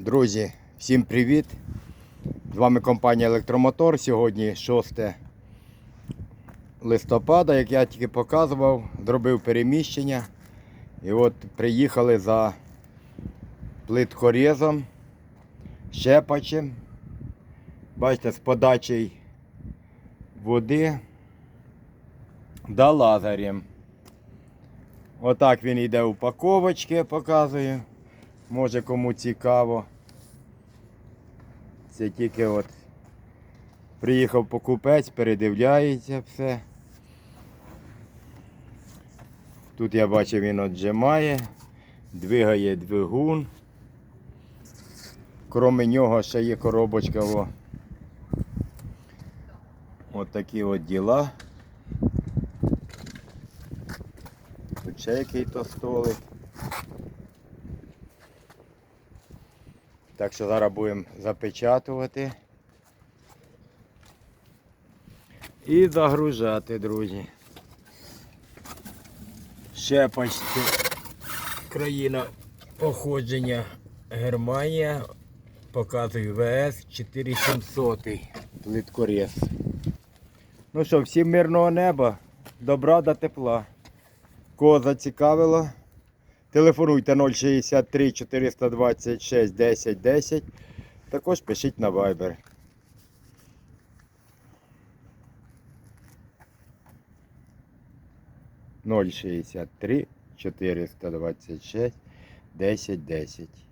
Друзі, всім привіт! З вами компанія Електромотор. Сьогодні 6 листопада, як я тільки показував, зробив переміщення. І от приїхали за плиткорезом, щепачем. Бачите, з подачею води да лазарем. Отак він йде упаковочки, показую. Може кому цікаво. Це тільки от приїхав покупець, передивляється все. Тут я бачив він отжимає, двигає двигун. Кроме нього ще є коробочка. О. От такі от діла. Тут ще який-то столик. Так що зараз будемо запечатувати і загружати, друзі. Ще почти країна походження Германія. Показую ВС 4700 плиткорез. Ну що, всім мирного неба, добра до тепла. Кого зацікавило? Телефонуйте 063 426 10 10. Також пишіть на Viber. Ноль шістдесят три чотириста двадцять шість десять десять.